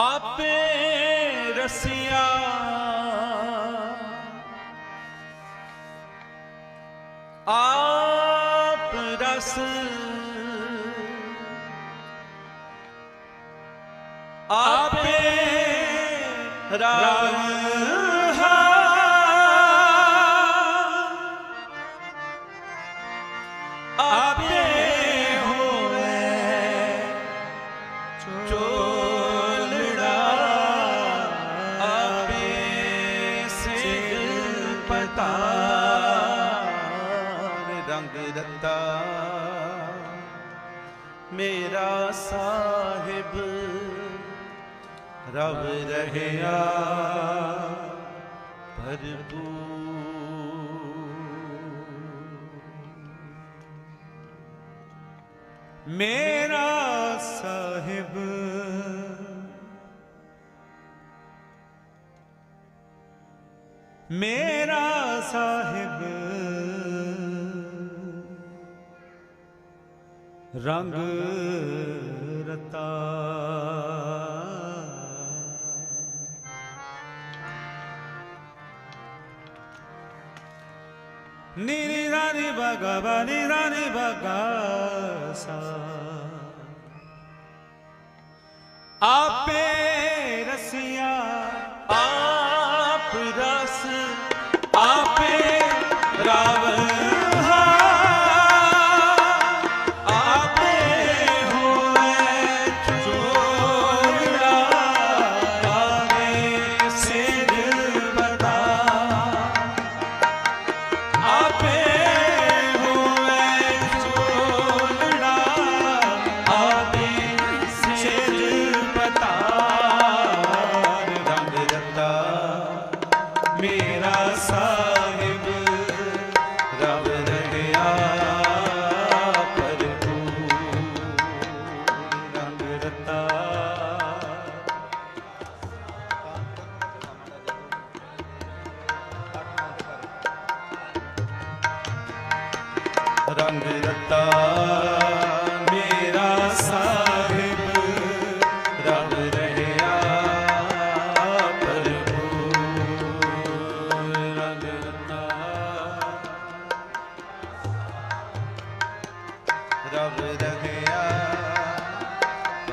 ਆਪੇ ਰਸੀਆ। ਆਪ ਰਸ। ਆਪੇ ਰਾਮ ਧਾਰ ਰੰਗ ਰਤਾ ਮੇਰਾ ਸਾਹਿਬ ਰਵ ਰਹਿਆ ਭਰਪੂਰ। ਮੇਰਾ ਸਾਹਿਬ ਮੇਰਾ ਰੰਗ ਰਤਾ। ਨੀਰੀ ਰਾਣੀ ਭਗਵਾ ਨੀਰਾਣੀ ਭਗਾ ਸਾ ਆਪੇ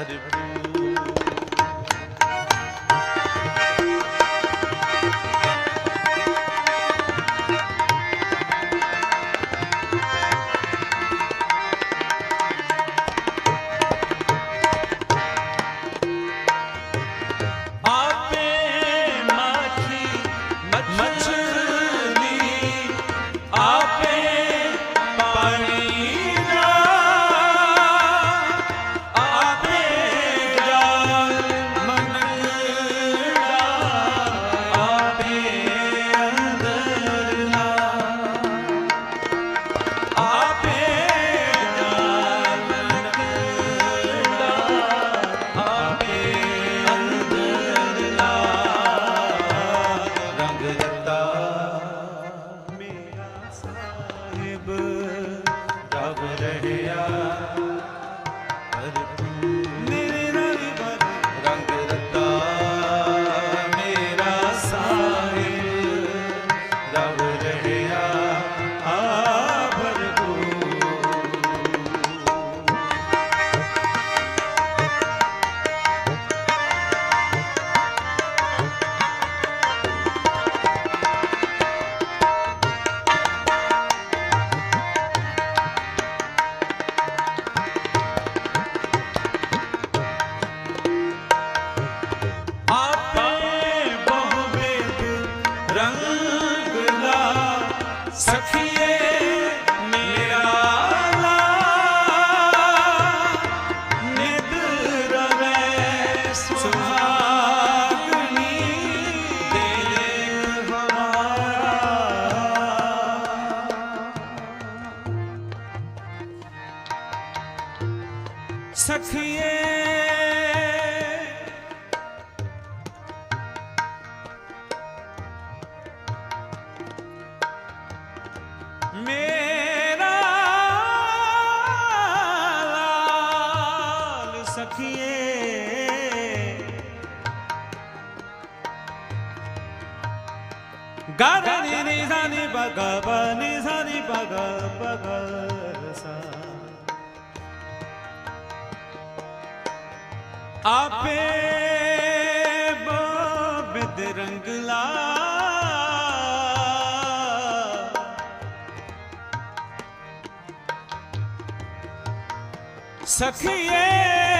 Hare ਰਬ ਰਹਿਆ ਹਰ ਸਖੀਏ ਮੇ ਆਪੇ ਬਾਬਦ ਰੰਗਲਾ। ਸਖੀਏ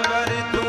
ईश्वर तू